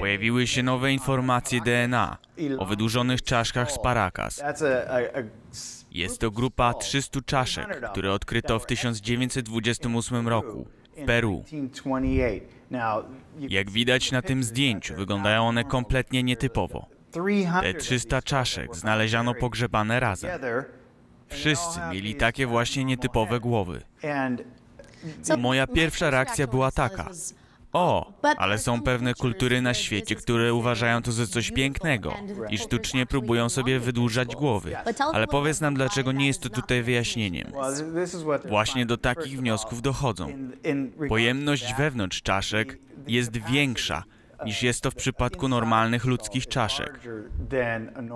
Pojawiły się nowe informacje DNA o wydłużonych czaszkach z Paracas. Jest to grupa 300 czaszek, które odkryto w 1928 roku w Peru. 1928. Now, you, Jak widać na tym zdjęciu, wyglądają one kompletnie nietypowo. 300 Te 300 czaszek znaleziono pogrzebane razem. Wszyscy mieli takie właśnie nietypowe głowy. Moja pierwsza reakcja była taka. O, ale są pewne kultury na świecie, które uważają to za coś pięknego i sztucznie próbują sobie wydłużać głowy. Ale powiedz nam, dlaczego nie jest to tutaj wyjaśnieniem. Właśnie do takich wniosków dochodzą. Pojemność wewnątrz czaszek jest większa niż jest to w przypadku normalnych ludzkich czaszek.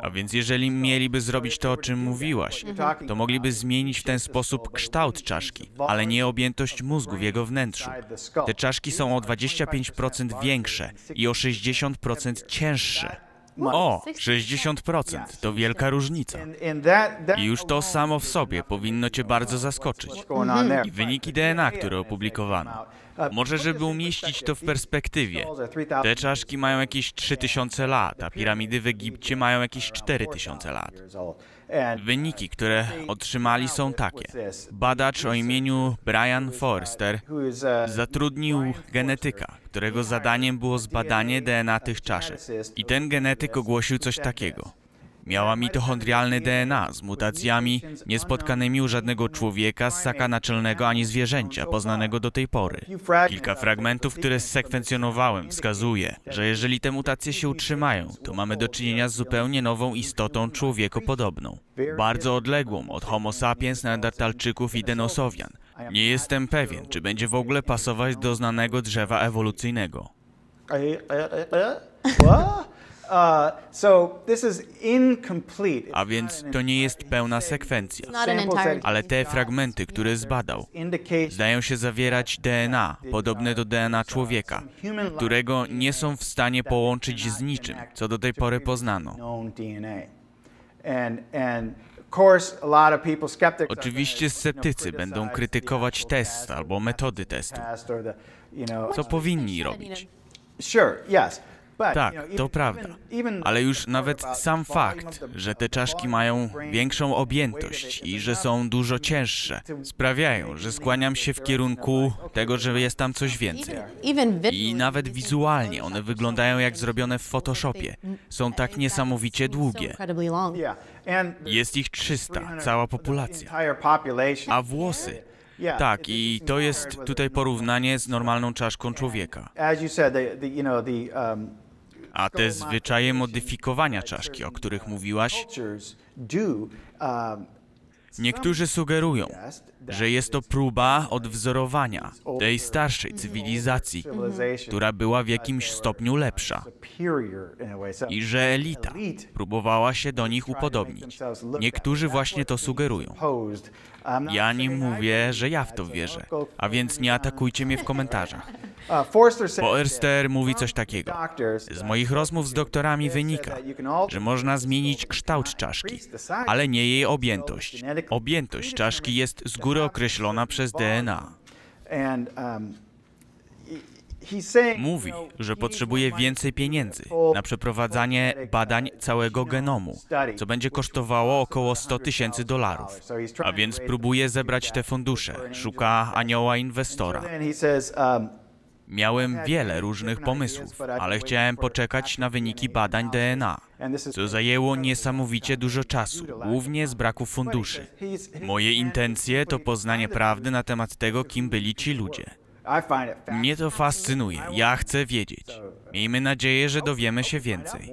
a więc jeżeli mieliby zrobić to, o czym mówiłaś, to mogliby zmienić w ten sposób kształt czaszki, ale nie objętość mózgu w jego wnętrzu. Te czaszki są o 25% większe i o 60% cięższe. O, 60% to wielka różnica. I już to samo w sobie powinno cię bardzo zaskoczyć. I wyniki DNA, które opublikowano. Może, żeby umieścić to w perspektywie. Te czaszki mają jakieś 3000 lat, a piramidy w Egipcie mają jakieś 4000 lat. Wyniki, które otrzymali są takie. Badacz o imieniu Brian Forster zatrudnił genetyka, którego zadaniem było zbadanie DNA tych czaszek. I ten genetyk ogłosił coś takiego. Miała mitochondrialne DNA z mutacjami niespotkanymi u żadnego człowieka, ssaka naczelnego ani zwierzęcia poznanego do tej pory. Kilka fragmentów, które zsekwencjonowałem, wskazuje, że jeżeli te mutacje się utrzymają, to mamy do czynienia z zupełnie nową istotą człowiekopodobną. Bardzo odległą od Homo sapiens, neandertalczyków i denosowian. Nie jestem pewien, czy będzie w ogóle pasować do znanego drzewa ewolucyjnego. Uh, so this is incomplete. A więc to nie jest pełna sekwencja. Not an entire. Ale te fragmenty, które zbadał, zdają się zawierać DNA podobne do DNA człowieka, którego nie są w stanie połączyć z niczym, co do tej pory poznano. known DNA. And and of course a lot of people skeptics are Oczywiście sceptycy będą krytykować test albo metody testu. test or the, you know, Co powinni robić? Sure, yes. Tak, to prawda. Ale już nawet sam fakt, że te czaszki mają większą objętość i że są dużo cięższe, sprawiają, że skłaniam się w kierunku tego, że jest tam coś więcej. I nawet wizualnie one wyglądają jak zrobione w Photoshopie. Są tak niesamowicie długie. Jest ich 300, cała populacja. A włosy? Tak, i to jest tutaj a- porównanie z normalną czaszką człowieka. A te zwyczaje modyfikowania czaszki, o których mówiłaś, niektórzy sugerują, że jest to próba odwzorowania tej starszej cywilizacji, która była w jakimś stopniu lepsza i że elita próbowała się do nich upodobnić. Niektórzy właśnie to sugerują. Ja nie mówię, że ja w to wierzę, a więc nie atakujcie mnie w komentarzach. Uh, Forster mówi coś takiego. Z moich rozmów z doktorami wynika, że można zmienić kształt czaszki, ale nie jej objętość. Objętość czaszki jest z góry określona przez DNA. um, Mówi, że potrzebuje więcej pieniędzy na przeprowadzanie badań całego genomu, co będzie kosztowało około 100 tysięcy dolarów. A więc próbuje zebrać te fundusze, szuka anioła inwestora. Miałem wiele różnych pomysłów, ale chciałem poczekać na wyniki badań DNA, co zajęło niesamowicie dużo czasu, głównie z braku funduszy. Moje intencje to poznanie prawdy na temat tego, kim byli ci ludzie. Mnie to fascynuje, ja chcę wiedzieć. Miejmy nadzieję, że dowiemy się więcej.